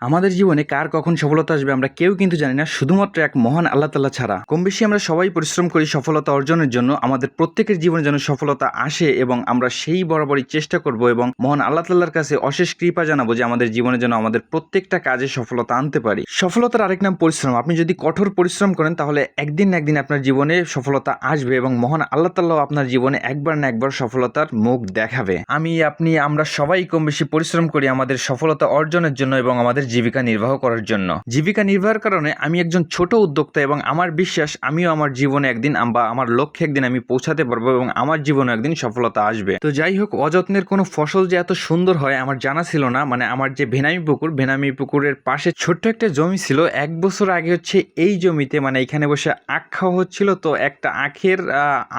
আমাদের জীবনে কার কখন সফলতা আসবে আমরা কেউ কিন্তু জানি না, শুধুমাত্র এক মহান আল্লাহ তাল্লাহ ছাড়া। কম বেশি আমরা সবাই পরিশ্রম করি সফলতা অর্জনের জন্য, আমাদের প্রত্যেকের জীবনে যেন সফলতা আসে এবং আমরা সেই বরাবরই চেষ্টা করব এবং মহান আল্লাহ তাল্লাহর কাছে অশেষ কৃপা জানাব যে আমাদের জীবনে যেন আমাদের প্রত্যেকটা কাজে সফলতা আনতে পারি। সফলতার আরেক নাম পরিশ্রম। আপনি যদি কঠোর পরিশ্রম করেন, তাহলে একদিন না একদিন আপনার জীবনে সফলতা আসবে এবং মহান আল্লাহ তাল্লাহ আপনার জীবনে একবার না একবার সফলতার মুখ দেখাবে। আমি, আপনি, আমরা সবাই কম বেশি পরিশ্রম করি আমাদের সফলতা অর্জনের জন্য এবং আমাদের জীবিকা নির্বাহ করার জন্য। জীবিকা নির্বাহের কারণে আমি একজন ছোট উদ্যোক্তা এবং আমার বিশ্বাস, আমিও আমার জীবনে একদিন বা আমার লক্ষ্যে একদিন আমি পৌঁছাতে পারব এবং আমার জীবনে একদিন সফলতা আসবে। তো যাই হোক, অযত্নের কোনো ফসল যে এত সুন্দর হয় আমার জানা ছিল না। মানে আমার যে ভেনামি পুকুর, ভেনামি পুকুরের পাশে ছোট্ট একটা জমি ছিল। এক বছর আগে হচ্ছে এই জমিতে মানে এখানে বসে আখ খাওয়া হচ্ছিল। তো একটা আখের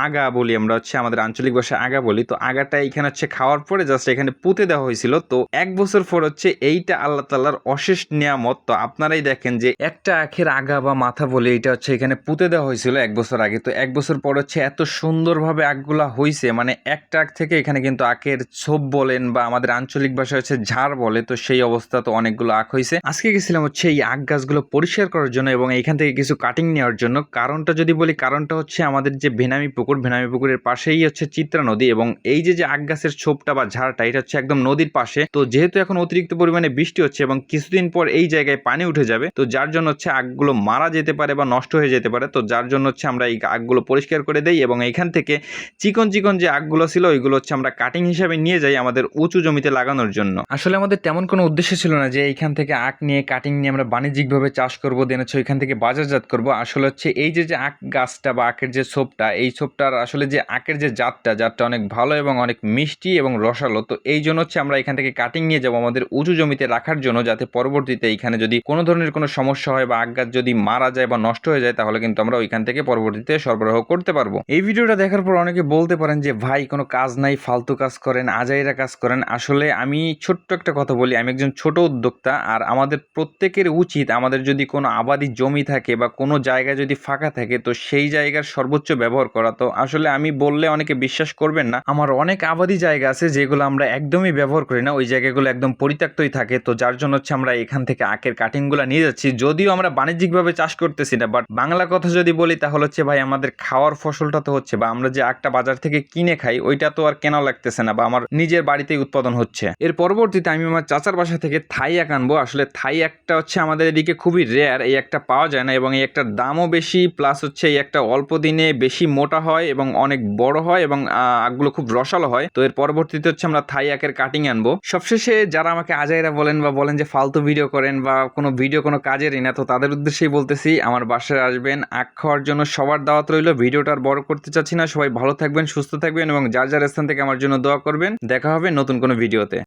আগা বলি আমরা হচ্ছে, আমাদের আঞ্চলিক ভাষায় আগা বলি। তো আগাটা এখানে হচ্ছে খাওয়ার পরে জাস্ট এখানে পুঁতে দেওয়া হয়েছিল। তো এক বছর পর হচ্ছে এইটা আল্লাহ তাল্লাহর অশেষ নিয়ামত, তো আপনারাই দেখেন যে একটা আখের আগা বা মাথা বলে এটা হচ্ছে এখানে পুঁতে দেওয়া হয়েছিল এক বছর আগে। তো এক বছর পর হচ্ছে এত সুন্দরভাবে আখগুলা হয়েছে মানে একটা আখ থেকে এখানে কিন্তু আখের ছোপ বলেন বা আমাদের আঞ্চলিক ভাষা হচ্ছে ঝাড় বলে, তো সেই অবস্থা তো অনেকগুলো আখ হয়েছে আজকে গেছিলাম হচ্ছে এই আখ গাছগুলো পরিষ্কার করার জন্য এবং এইখান থেকে কিছু কাটিং নেওয়ার জন্য। কারণটা যদি বলি, কারণটা হচ্ছে আমাদের যে ভেনামি পুকুর, ভেনামি পুকুরের পাশেই হচ্ছে চিত্রা নদী এবং এই যে আখ গাছের ছোপটা বা ঝাড়টা, এটা হচ্ছে একদম নদীর পাশে। তো যেহেতু এখন অতিরিক্ত পরিমাণে বৃষ্টি হচ্ছে এবং কিছুদিন পর এই জায়গায় পানি উঠে যাবে, তো যার জন্য হচ্ছে আগগুলো মারা যেতে পারে বা নষ্ট হয়ে যেতে পারে, তো যার জন্য হচ্ছে আমরা এই আগগুলো পরিষ্কার করে দেই এবং এইখান থেকে চিকন চিকন যে আগগুলো ছিল, ওইগুলো হচ্ছে আমরা কাটিং হিসাবে নিয়ে যাই আমাদের উঁচু জমিতে লাগানোর জন্য। আসলে আমাদের তেমন কোনো উদ্দেশ্য ছিল না যে এইখান থেকে আখ নিয়ে কাটিং নিয়ে আমরা বাণিজ্যিকভাবে চাষ করব দেন হচ্ছে ওইখান থেকে বাজারজাত করব। আসলে হচ্ছে এই যে যে আখ গাছটা বা আখের যে ছোপটা, এই ছোপটার আসলে যে আখের যে জাতটা জাতটা অনেক ভালো এবং অনেক মিষ্টি এবং রসালো, তো এই জন্য হচ্ছে আমরা এখান থেকে কাটিং নিয়ে যাব আমাদের উঁচু জমিতে রাখার জন্য যাতে পরবর্তীতে এইখানে যদি কোনো ধরনের কোনো সমস্যা হয় বা আখ গাছ যদি মারা যায় বা নষ্ট হয়ে যায়, তাহলে কিন্তু আমরা ওইখান থেকে পরবর্তীতে সরবরাহ করতে পারব। এই ভিডিওটা দেখার পর অনেকে বলতে পারেন যে, ভাই, কোনো কাজ নাই, ফালতু কাজ করেন, আজাইরা কাজ করেন। আসলে আমি ছোট্ট একটা কথা বলি, আমি একজন ছোট উদ্যোক্তা আর আমাদের প্রত্যেকের উচিত আমাদের যদি কোনো আবাদি জমি থাকে বা কোনো জায়গায় যদি ফাঁকা থাকে, তো সেই জায়গার সর্বোচ্চ ব্যবহার করা। তো আসলে আমি বললে অনেকে বিশ্বাস করবেন না। আমার অনেক আবাদি জায়গা আছে যেগুলো আমরা একদমই ব্যবহার করি না। ওই জায়গাগুলো একদম পরিত্যক্তই থাকে। তো যার জন্য হচ্ছে আমরা এখান থেকে আখের কাটিংগুলো নিয়ে যাচ্ছি। যদিও আমরা বাণিজ্যিকভাবে চাষ করতেছি না বাট বাংলা কথা যদি বলি তাহলে হচ্ছে ভাই আমাদের খাওয়ার ফসলটা তো হচ্ছে বা আমরা যে আখটা বাজার থেকে কিনে খাই, ওইটা তো আর কেনা লাগতেছে না বা আমার নিজের বাড়িতেই উৎপাদন হচ্ছে। এর পরবর্তীতে আমি আমার চাচার বাসা থেকে থাই আখ আনব। আসলে থাই একটা হচ্ছে আমাদের এদিকে খুবই রেয়ার এই একটা পাওয়া যায় না এবং এই একটার দামও বেশি প্লাস হচ্ছে এই একটা অল্প দিনে বেশি মোটা হয় এবং অনেক বড় হয় এবং আখগুলো খুব রসালো হয়। তো এর পরবর্তীতে হচ্ছে আমরা থাই আখের কাটিং আনব। সবশেষে যারা আমাকে আজাইরা বলেন বা বলেন যে ফালতু ভিডিও করেন বা কোনো ভিডিও কোনো কাজেরই না, তো তাদের উদ্দেশ্যেই বলতেছি, আমার বাসায় আসবেন, আখ খাওয়ার জন্য সবার দাওয়াত রইল, ভিডিওটা আর বড় করতে চাচ্ছি না, সবাই ভালো থাকবেন, সুস্থ থাকবেন এবং যার যার স্থান থেকে আমার জন্য দোয়া করবেন, দেখা হবে নতুন কোনো ভিডিওতে